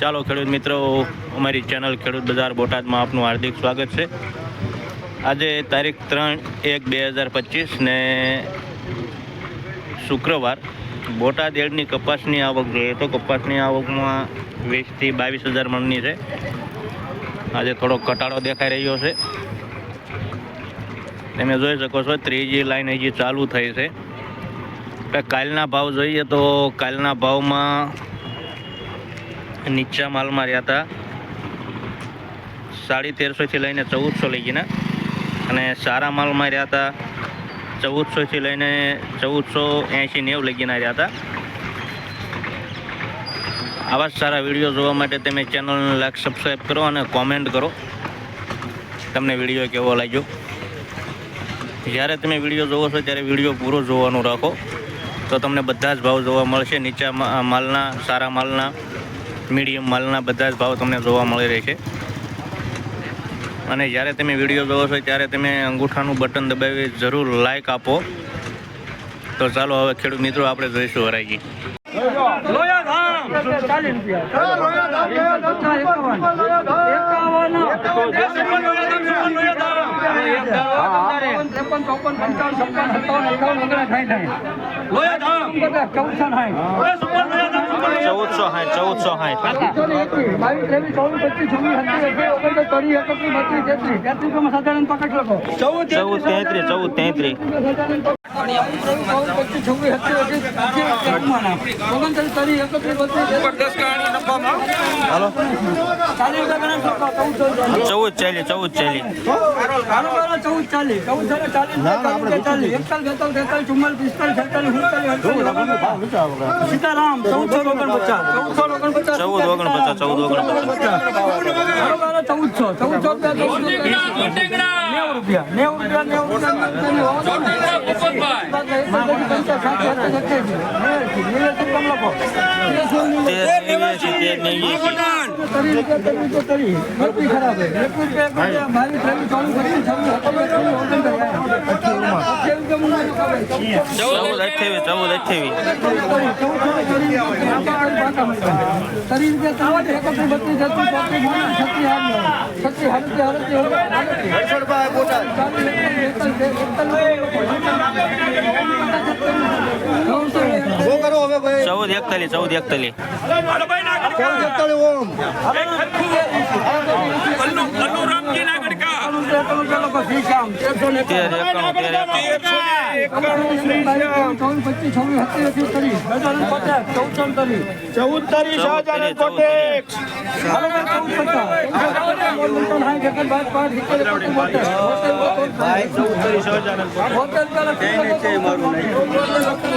ચાલો ખેડૂત મિત્રો, અમારી ચેનલ ખેડૂત બજાર બોટાદમાં આપનું હાર્દિક સ્વાગત છે. આજે તારીખ ત્રણ એક બે હજાર પચીસ ને શુક્રવાર. બોટાદ એડની કપાસની આવક જોઈએ તો કપાસની આવકમાં વીસથી બાવીસ હજાર મણની છે. આજે થોડો ઘટાડો દેખાઈ રહ્યો છે. તમે જોઈ શકો છો, ત્રીજી લાઈન હજી ચાલુ થઈ છે. કાલના ભાવ જોઈએ તો કાલના ભાવમાં નીચા માલમાં રહ્યા હતા. સાડી તેરસોથી લઈને ચૌદસો લઈ ગયાના અને સારા માલમાં રહ્યા હતા. ચૌદસોથી લઈને ચૌદસો એંશી નેવ લઈ ગયાના રહ્યા હતા. આવા સારા વીડિયો જોવા માટે તમે ચેનલને લાઈક સબસ્ક્રાઈબ કરો અને કોમેન્ટ કરો. તમને વીડિયો કેવો લાગ્યો? જ્યારે તમે વીડિયો જોવો છો, ત્યારે વીડિયો પૂરો જોવાનું રાખો. તો તમને બધા જ ભાવ જોવા મળશે નીચા માલના, સારા માલના. મીડિયમ માલના બધા જ ભાવ તમને જોવા મળી રહેશે અને જ્યારે તમે વીડિયો જોવો છો ત્યારે તમે અંગૂઠાનું બટન દબાવી જરૂર લાઈક આપો. તો ચાલો હવે ખેડૂત મિત્રો આપણે જોઈશું હરાજી. ત્રેપન ચોપન પંચાવન છપ્પન સત્તાવન અઠાવન ઓગણ સાઠ સાઠ ચૌદસો સાઠ ચૌદસો સાઠ પચીસ છવ્વીસ સત્યાવીસ અઠ્યાવીસ ઓગણત્રીસ ત્રીસ એકત્રીસ હાલો. ચૌદ ચાલી ચૌદ ચાલી. ચૌદ સુડતાલીસ સીતારામ ચૌદસો ઓગણપચાસ. ચૌદ ઓગણપચાસ ચૌદ ઓગણપચાસ. ચૌદસો ચૌદસો રૂપિયા નેવું રૂપિયા નેવું તેર નેવ્યાસી તેર નેવ્યાસી ખરાબ બાવીસ ત્રેવીસ ચોવીસ પચીસ છવ્વીસ ચૌદ અઠ્યાવીસ ચૌદ અઠ્યાવીસ. ચૌદ એકતાલીસ ચૌદ એકતાલીસ. એકાણું તેર એકાણું ચૌદ તારીખ ચૌદ ત્રીસ ચૌદ ત્રીસ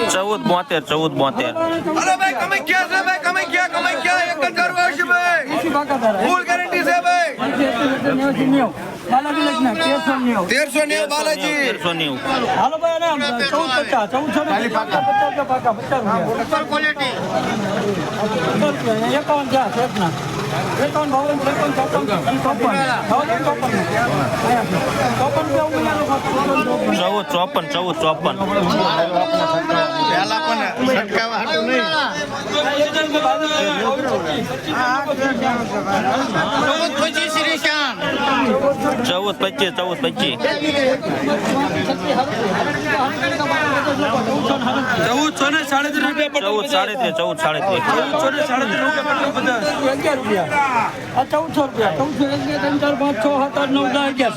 ચૌદ બોતેર ચૌદ બોતેર અરે ભાઈ કમાઈ ગયા છે ભાઈ કમાઈ ગયા કમાઈ ગયા એક જ કરવા આવશે ભાઈ ફૂલ ગેરંટી છે ભાઈ તેરસો નેવું બાલાજી તેરસો નેવું હાલો ભાઈ ચૌદ પચાસ ચૌદસો પચાસ પાકા એકાવન છે એકના એકાવન બાવન ત્રેપન ચોપન ચોપન ચોપન ચોપન ચૌદ ચોપન ચૌદ ચોપન પેલા પણ છટકાવા હતું નહીં પચીસ શ્રીશાન ચૌદ પચીસ ચૌદ પચીસ. ચૌદસો ને સાડત્રીસ રૂપિયા ચૌદ સાડત્રીસ ચૌદ સાડત્રીસ. ચૌદસો ને સાડત્રીસ રૂપિયા અગિયાર રૂપિયા ચૌદસો રૂપિયા ચૌદસો એક બે ત્રણ ચાર પાંચ છ સાત આઠ નવ દસ અગિયાર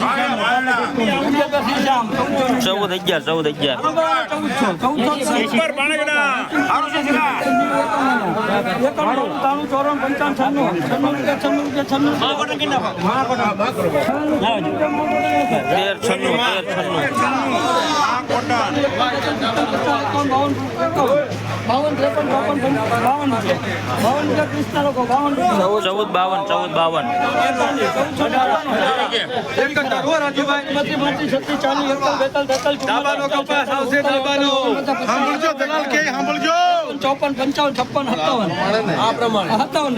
ચૌદ અગિયાર ચૌદ અગિયાર. ચૌદસો ચૌદસો એકાણું ત્રાણું ચોરાણું પંચાવન છન્નું છન્નું રૂપિયા છન્નું રૂપિયા છન્નું તેર છન્નું તેર છન્નું બાવન ત્રેપન પંચાવન બાવન બાવન રૂપિયા ક્રિસ્તા લોકો બાવન બાવન બાવન કે સાંભળજો ચોપન પંચાવન છપ્પન સત્તાવન. આ પ્રમાણે. સત્તાવન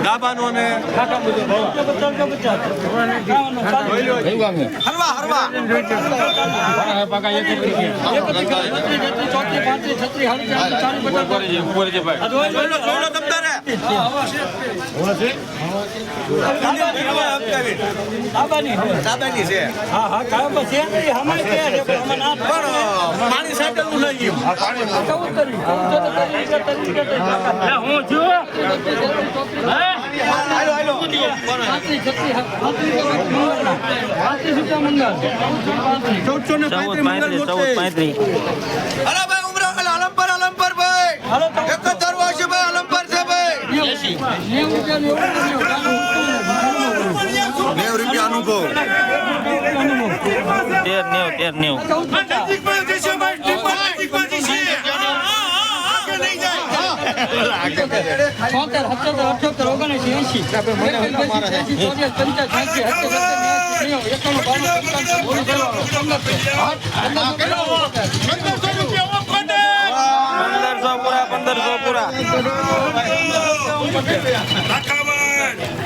ડાબાનો ને. હરવા સાદાની છે. હા હા કાયમ બસ એમ નહીં, હમણાં કે છે, પણ હમણાં ના થાય. પણ પાણી સાયકલનું લઈ ગયું. ચૌદ તરી, ચૌદ તરી, તરી, તરી, તરી, તરી. હાલો હાલો પાંત્રીસ, છત્રીસ, પાંત્રીસ રૂપિયા મંગળ. પાંત્રીસ રૂપિયા મંગળ. ચૌદસો ને પાંત્રીસ પાંત્રીસ. અલા ભાઈ ઉમરા અલંપર અલંપર ભાઈ. હાલો નેવું રૂપિયા અનુભવ તેર નેવ તેર નેવ પચાસ. છોતેર, સત્યોતેર, અઠ્યોતેર, ઓગણએંસી, એંસી. નેવું, એકાણું, બાણું, પંચાવન, પંદરસો પૂરા.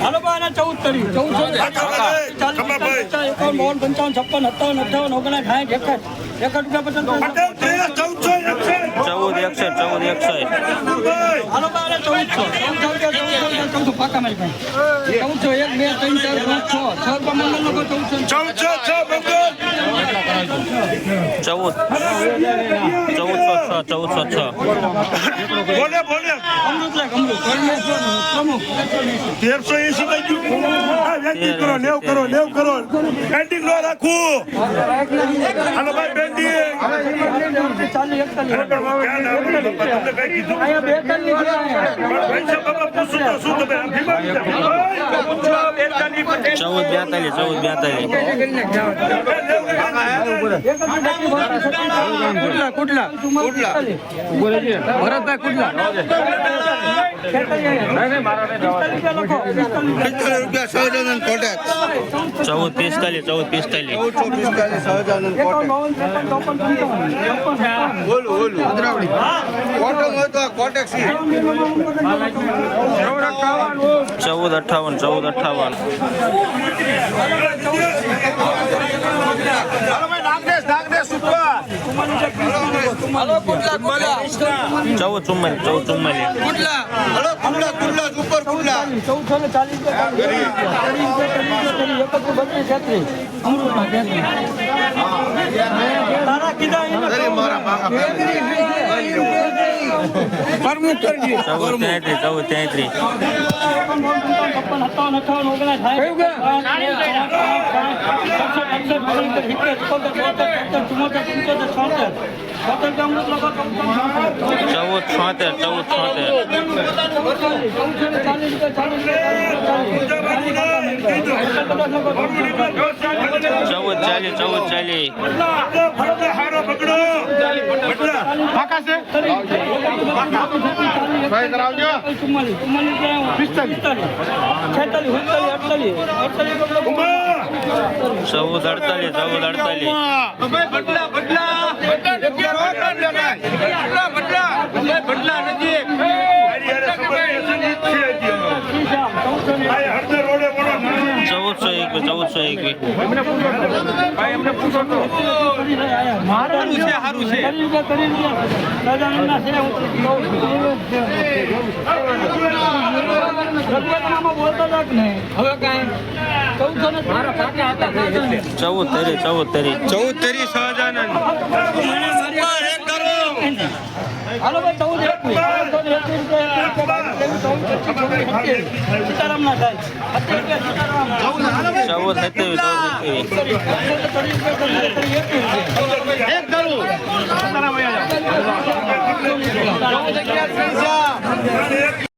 હાલો બા ચૌદ તરી ચૌદસો ને ચાલીસ, પિસ્તાલીસ, પચાસ, એકાવન, બાવન, પંચાવન છપ્પન સત્તાવન અઠાવન ઓગણસાઠ સાઠ એકસઠ. એકસઠ રૂપિયા પચાસ ચૌદ એકસઠ ચૌદ એકસઠ હાલો બા ચૌદસો પાકા મારી ચૌદસો એક બે ત્રણ ચાર પાંચ છ. છ રૂપિયા મંગલ લોકો ચૌદસો ને ચૌદ ચૌદસો છ બોલે બોલે તેરસો એસી વેચી કરો લેવ કરો લેવ કરો પેન્ડિંગ નો રાખવું હાલો ભાઈ બેન્ડિંગ તમને કઈ કીધું ચૌદ બેતાલીસ ચૌદ બેતાલીસ. કુટલા કુટલા કુટલા ભરતભાઈ કુટલા ચૌદ પિસ્તાલીસ ચૌદ પિસ્તાલીસ ચૌદ અઠાવન ચૌદ અઠાવન. ચૌદ ચુમ્માલીસ ચૌદ ચુમ્માલીસ કુટલા હલો કુટલા કુટલા ઉપર કુટલા ચૌદસો ને ચાલીસ તારા કીધા પરમિટ કરજે ચૌદ તેત્રીસ ચૌદ તેત્રીસ. છપ્પન સત્તાવન અઠાવન ઓગણસાઠ ચૌદ છોતેર. ચૌદ છોતેર ચૌદ ચાલીસ ચૌદ પકડો ચૌદ અડતાલીસ ચૌદ અડતાલીસ બદલા બદલા બદલા બદલા નજીક હળદર રોડે પડો ના ચૌદસો મારું છે સારું છે મારા કાકા હતા ચૌદ તરી ચૌદ તરી ચૌદ તરી સહજાનંદ. હાલો ભાઈ ચૌદ એકવીસ ચૌદ એકવીસ સીતારામ ના થાય અત્યારે સીતારામ ચૌદ સત્યાવીસ ચૌદ એકવીસ એક કરું